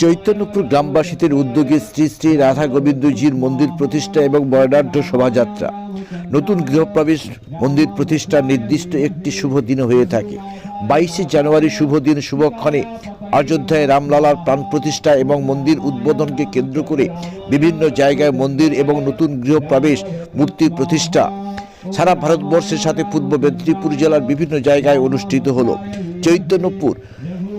চৈতন্যপুর গ্রামবাসীদের উদ্যোগে শ্রী শ্রী রাধা গোবিন্দজির মন্দির প্রতিষ্ঠা এবং বর্ণাঢ্য শোভাযাত্রা। নতুন গৃহপ্রবেশ মন্দির প্রতিষ্ঠার নির্দিষ্ট একটি শুভ দিন হয়ে থাকে। বাইশে জানুয়ারি শুভ দিন শুভক্ষণে অযোধ্যায় রামলালার প্রাণ প্রতিষ্ঠা এবং মন্দির উদ্বোধনকে কেন্দ্র করে বিভিন্ন জায়গায় মন্দির এবং নতুন গৃহপ্রবেশ মূর্তির প্রতিষ্ঠা। সারা ভারতবর্ষের সাথে পূর্ব মেদিনীপুর জেলার বিভিন্ন জায়গায় অনুষ্ঠিত হলো। চৈতন্যপুর,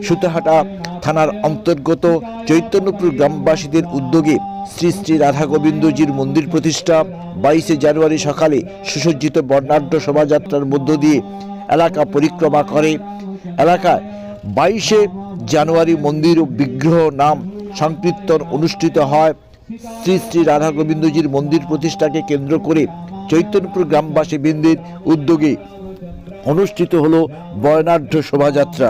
সুতাহাটা থানার অন্তর্গত চৈতন্যপুর গ্রামবাসীদের উদ্যোগে শ্রী শ্রী রাধা গোবিন্দজির মন্দির প্রতিষ্ঠা বাইশে জানুয়ারি সকালে সুসজ্জিত বর্ণাঢ্য শোভাযাত্রার মধ্য দিয়ে এলাকা পরিক্রমা করে। এলাকায় বাইশে জানুয়ারি মন্দির ও বিগ্রহ নাম সংকীর্তন অনুষ্ঠিত হয়। শ্রী শ্রী রাধা গোবিন্দজির মন্দির প্রতিষ্ঠাকে কেন্দ্র করে চৈতন্যপুর গ্রামবাসী বৃন্দের উদ্যোগে অনুষ্ঠিত হলো বর্ণাঢ্য শোভাযাত্রা।